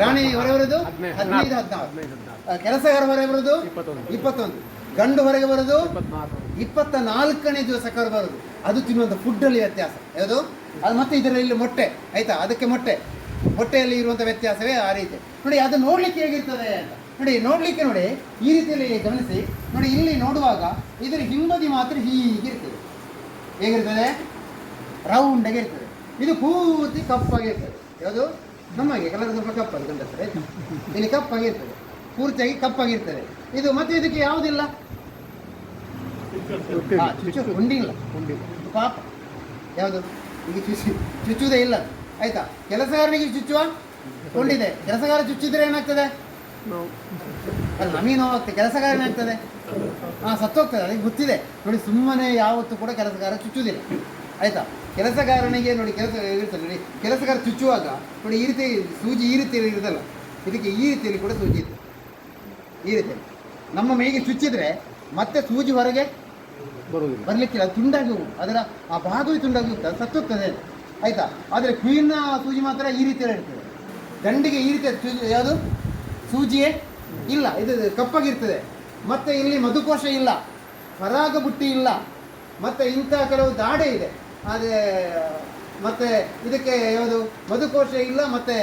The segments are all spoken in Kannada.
ರಾಣಿ ಹೊರಗೆ ಬರೋದು ಹದಿನೈದು, ಹದಿನಾರು. ಕೆಲಸಗಾರ ಹೊರಗೆ ಬರೋದು ಇಪ್ಪತ್ತೊಂದು. ಗಂಡು ಹೊರಗೆ ಬರೋದು ಇಪ್ಪತ್ತ ನಾಲ್ಕನೇ ದಿವಸ ಬರೋದು ಅದು ತಿನ್ನುವಂಥ ಫುಡ್ಡಲ್ಲಿ ವ್ಯತ್ಯಾಸ. ಯಾವುದು? ಅದು ಮತ್ತೆ ಇದರಲ್ಲಿ ಮೊಟ್ಟೆ. ಆಯ್ತಾ? ಅದಕ್ಕೆ ಮೊಟ್ಟೆ. ಮೊಟ್ಟೆಯಲ್ಲಿ ಇರುವಂಥ ವ್ಯತ್ಯಾಸವೇ ಆ ರೀತಿ. ನೋಡಿ ಅದು ನೋಡ್ಲಿಕ್ಕೆ ಹೇಗಿರ್ತದೆ ಅಂತ. ನೋಡಿ ನೋಡ್ಲಿಕ್ಕೆ ನೋಡಿ ಈ ರೀತಿಯಲ್ಲಿ ಗಮನಿಸಿ. ನೋಡಿ ಇಲ್ಲಿ ನೋಡುವಾಗ ಇದರ ಹಿಂಬದಿ ಮಾತ್ರ ಹೀಗಿರ್ತದೆ ಹೇಗಿರ್ತದೆ? ರೌಂಡ್ ಆಗಿರ್ತದೆ ಇದು ಪೂರ್ತಿ ಕಪ್ಪಾಗಿರ್ತದೆ ಯಾವುದು? ನಮಗೆ ಕಲರ್ ಸ್ವಲ್ಪ ಕಪ್ಪಾಗಿ ಗಂಡಸರೆ ಆಯ್ತಾ? ಇಲ್ಲಿ ಕಪ್ಪಾಗಿರ್ತದೆ. ಪೂರ್ತಿಯಾಗಿ ಕಪ್ಪಾಗಿರ್ತದೆ. ಇದು ಮತ್ತೆ ಇದಕ್ಕೆ ಯಾವುದಿಲ್ಲ? ಉಂಡಿಲ್ಲ. ಪಾಪ. ಯಾವುದು? ಈಗ ಚುಚ್ಚಿ ಚುಚ್ಚುವುದೇ ಇಲ್ಲ. ಆಯ್ತಾ? ಕೆಲಸಗಾರನಿಗೆ ಚುಚ್ಚುವ? ಕೊಂಡಿದೆ ಕೆಲಸಗಾರ ಚುಚ್ಚಿದ್ರೆ ಏನಾಗ್ತದೆ? ಅಲ್ಲ ನಮಗೆ ನೋವಾಗ್ತದೆ ಕೆಲಸಗಾರ ಏನಾಗ್ತದೆ? ಹಾ ಸತ್ತೋಗ್ತದೆ. ಅದಕ್ಕೆ ಗೊತ್ತಿದೆ. ನೋಡಿ ಸುಮ್ಮನೆ ಯಾವತ್ತೂ ಕೂಡ ಕೆಲಸಗಾರ ಚುಚ್ಚುವುದಿಲ್ಲ ಆಯ್ತಾ? ಕೆಲಸಗಾರನಿಗೆ ನೋಡಿ ಕೆಲಸ ಇರ್ತದೆ ನೋಡಿ ಕೆಲಸಗಾರ ಚುಚ್ಚುವಾಗ ನೋಡಿ ಈ ರೀತಿ ಸೂಜಿ ಈ ರೀತಿಯಲ್ಲಿ ಇರುತ್ತಲ್ಲ ಇದಕ್ಕೆ ಈ ರೀತಿಯಲ್ಲಿ ಕೂಡ ಸೂಜಿ ಇದೆ ಈ ರೀತಿಯಲ್ಲಿ ನಮ್ಮ ಮೈಗೆ ಚುಚ್ಚಿದರೆ ಮತ್ತೆ ಸೂಜಿ ಹೊರಗೆ ಬರುವುದಿಲ್ಲ. ಬರಲಿಕ್ಕಿಲ್ಲ ಅದು ತುಂಡಾಗಿ ಹೋಗುದು ಅದರ ಆ ಭಾಗವೇ ತುಂಡಾಗಿ ಹೋಗ್ತದೆ ಅದು ಸತ್ತೋಗ್ತದೆ ಆಯಿತಾ ಆಯ್ತಾ? ಆದರೆ ಕ್ವೀನ್ನ ಸೂಜಿ ಮಾತ್ರ ಈ ರೀತಿಯಲ್ಲಿ ಇರ್ತದೆ. ದಂಡಿಗೆ ಈ ರೀತಿಯ ಸೂಜಿ ಯಾವುದು? ಸೂಜಿಯೇ ಇಲ್ಲ. ಇದು ಕಪ್ಪಾಗಿರ್ತದೆ. ಮತ್ತೆ ಇಲ್ಲಿ ಮಧುಕೋಶ ಇಲ್ಲ. ಪರಾಗ ಬುಟ್ಟಿ ಇಲ್ಲ. ಮತ್ತೆ ಇಂಥ ಕೆಲವು ದಾಡೆ ಇದೆ. ಆದರೆ ಮತ್ತೆ ಇದಕ್ಕೆ ಯಾವುದು, ಮಧುಕೋಶ ಇಲ್ಲ, ಮತ್ತೆ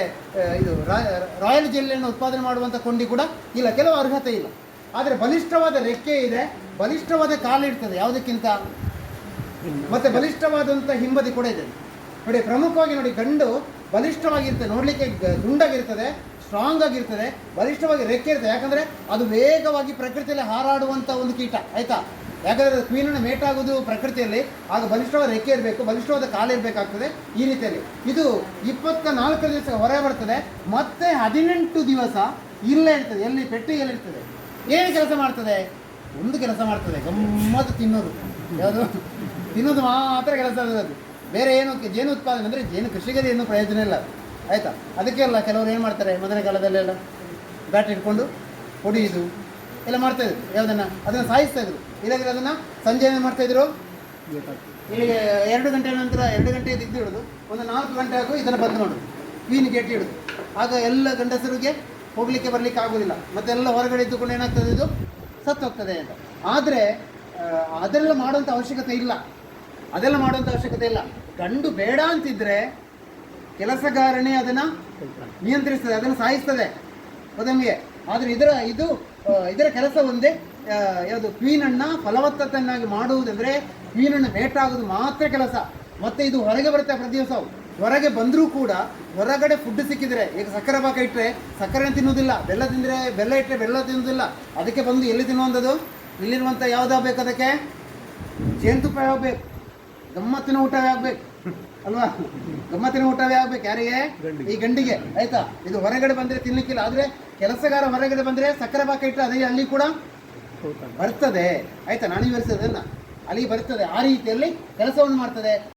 ಇದು ರಾಯಲ್ ಜೆಲ್ಲಿಯನ್ನು ಉತ್ಪಾದನೆ ಮಾಡುವಂಥ ಕೊಂಡಿ ಕೂಡ ಇಲ್ಲ, ಕೆಲವು ಅರ್ಹತೆ ಇಲ್ಲ. ಆದರೆ ಬಲಿಷ್ಠವಾದ ರೆಕ್ಕೆ ಇದೆ, ಬಲಿಷ್ಠವಾದ ಕಾಲಿಡ್ತದೆ ಯಾವುದಕ್ಕಿಂತ? ಮತ್ತೆ ಬಲಿಷ್ಠವಾದಂಥ ಹಿಂಬದಿ ಕೂಡ ಇದೆ. ನೋಡಿ, ಪ್ರಮುಖವಾಗಿ ನೋಡಿ, ಗಂಡು ಬಲಿಷ್ಠವಾಗಿರ್ತದೆ, ನೋಡಲಿಕ್ಕೆ ದುಂಡಾಗಿರ್ತದೆ ಸ್ಟ್ರಾಂಗ್ ಆಗಿರ್ತದೆ, ಬಲಿಷ್ಠವಾಗಿ ರೆಕ್ಕೆ ಇರ್ತದೆ. ಯಾಕಂದರೆ ಅದು ವೇಗವಾಗಿ ಪ್ರಕೃತಿಯಲ್ಲಿ ಹಾರಾಡುವಂಥ ಒಂದು ಕೀಟ, ಆಯ್ತಾ? ಯಾಕಂದ್ರೆ ಕ್ವೀನನ್ನು ಆಗೋದು ಪ್ರಕೃತಿಯಲ್ಲಿ, ಆಗ ಬಲಿಷ್ಠವಾದ ರೆಕ್ಕೆ ಇರಬೇಕು, ಬಲಿಷ್ಠವಾದ ಕಾಲು ಇರಬೇಕಾಗ್ತದೆ ಈ ರೀತಿಯಲ್ಲಿ. ಇದು ಇಪ್ಪತ್ತ ನಾಲ್ಕು ದಿವಸ ಹೊರಗೆ ಬರ್ತದೆ, ಮತ್ತೆ ಹದಿನೆಂಟು ದಿವಸ ಇಲ್ಲೇ ಇರ್ತದೆ, ಎಲ್ಲಿ ಪೆಟ್ಟಿಗೆಯಲ್ಲಿ ಇರ್ತದೆ. ಏನು ಕೆಲಸ ಮಾಡ್ತದೆ? ಒಂದು ಕೆಲಸ ಮಾಡ್ತದೆ ಗಮ್ಮತ್ತು ತಿನ್ನೋದು. ಯಾವುದು? ತಿನ್ನೋದು ಮಾತ್ರ ಕೆಲಸ ಅದು. ಬೇರೆ ಏನು ಜೇನು ಉತ್ಪಾದನೆ ಅಂದರೆ ಜೇನು ಕೃಷಿಗೆ ಏನು ಪ್ರಯೋಜನ ಇಲ್ಲ. ಆಯಿತಾ? ಅದಕ್ಕೆಲ್ಲ ಕೆಲವರು ಏನು ಮಾಡ್ತಾರೆ ಮೊದಲನೇ ಕಾಲದಲ್ಲೆಲ್ಲ ಬ್ಯಾಟ್ ಇಟ್ಕೊಂಡು ಹೊಡಿಯೋದು, ಎಲ್ಲ ಮಾಡ್ತಾಯಿದ್ರು ಯಾವುದನ್ನು? ಅದನ್ನು ಸಾಯಿಸ್ತಾ ಇದ್ರು ಇಲ್ಲಾಂದ್ರೆ ಅದನ್ನು ಸಂಜೆ ಏನು ಮಾಡ್ತಾಯಿದ್ರು ಇಲ್ಲಿಗೆ ಎರಡು ಗಂಟೆ ನಂತರ ಎರಡು ಗಂಟೆ ಇದ್ದು ಹಿಡಿದು ಒಂದು ನಾಲ್ಕು ಗಂಟೆ ಆಗು ಇದನ್ನು ಬಂದ್ ಮಾಡೋದು ಕ್ವೀನ್ ಗೇಟ್ ಹಿಡಿದು ಆಗ ಎಲ್ಲ ಗಂಡಸರಿಗೆ ಹೋಗಲಿಕ್ಕೆ ಬರಲಿಕ್ಕೆ ಆಗೋದಿಲ್ಲ. ಮತ್ತೆಲ್ಲ ಹೊರಗಡೆ ಇದ್ದುಕೊಂಡು ಏನಾಗ್ತದೆ ಇದು? ಸತ್ತು ಹೋಗ್ತದೆ ಅಂತ. ಆದರೆ ಅದೆಲ್ಲ ಮಾಡುವಂಥ ಅವಶ್ಯಕತೆ ಇಲ್ಲ. ಅದೆಲ್ಲ ಮಾಡುವಂಥ ಅವಶ್ಯಕತೆ ಇಲ್ಲ. ಗಂಡು ಬೇಡ ಅಂತಿದ್ರೆ ಕೆಲಸಗಾರನೇ ಅದನ್ನು ನಿಯಂತ್ರಿಸ್ತದೆ, ಅದನ್ನು ಸಾಯಿಸ್ತದೆ. ಆದ್ರೆ ಆದರೆ ಇದರ, ಇದು ಇದರ ಕೆಲಸ ಒಂದೇ. ಯಾವುದು ಕ್ವೀನನ್ನ ಫಲವತ್ತತೆಯನ್ನಾಗಿ ಮಾಡುವುದಂದ್ರೆ ಕ್ವೀನನ್ನು ಬೇಟಾಗೋದು ಮಾತ್ರ ಕೆಲಸ. ಮತ್ತೆ ಇದು ಹೊರಗೆ ಬರುತ್ತೆ ಪ್ರತಿ ದಿವಸ. ಹೊರಗೆ ಬಂದರೂ ಕೂಡ ಹೊರಗಡೆ ಫುಡ್ ಸಿಕ್ಕಿದ್ರೆ ಈಗ ಸಕ್ಕರೆ ಪಾಕ ಇಟ್ಟರೆ ಸಕ್ಕರೆ ತಿನ್ನುವುದಿಲ್ಲ ಬೆಲ್ಲ ತಿಂದರೆ ಬೆಲ್ಲ ಇಟ್ಟರೆ ಬೆಲ್ಲ ತಿನ್ನುವುದಿಲ್ಲ. ಅದಕ್ಕೆ ಬಂದು ಎಲ್ಲಿ ತಿನ್ನುವಂಥದ್ದು? ಇಲ್ಲಿರುವಂಥ ಯಾವುದಾಗಬೇಕು ಅದಕ್ಕೆ? ಜೇನುತುಪ್ಪ ಯಾವ್ಬೇಕು ಗಮ್ಮತ್ತಿನ ಊಟವೇ ಆಗ್ಬೇಕು. ಅಲ್ವಾ? ಗಮ್ಮತ್ತಿನ ಊಟವೇ ಆಗ್ಬೇಕು. ಯಾರಿಗೆ. ಈ ಗಂಡಿಗೆ. ಆಯಿತಾ? ಇದು ಹೊರಗಡೆ ಬಂದರೆ ತಿನ್ನಲಿಕ್ಕಿಲ್ಲ ಆದರೆ ಕೆಲಸಗಾರ ಹೊರಗಡೆ ಬಂದರೆ ಸಕ್ಕರೆ ಪಾಕ ಇಟ್ಟರೆ ಅದೇ ಅಲ್ಲಿ ಕೂಡ ಬರ್ತದೆ. ಆಯ್ತಾ? ನಾನು ವಿವರಿಸೋದನ್ನ ಅಲ್ಲಿ ಬರ್ತದೆ. ಆ ರೀತಿಯಲ್ಲಿ ಕೆಲಸವನ್ನು ಮಾಡ್ತದೆ.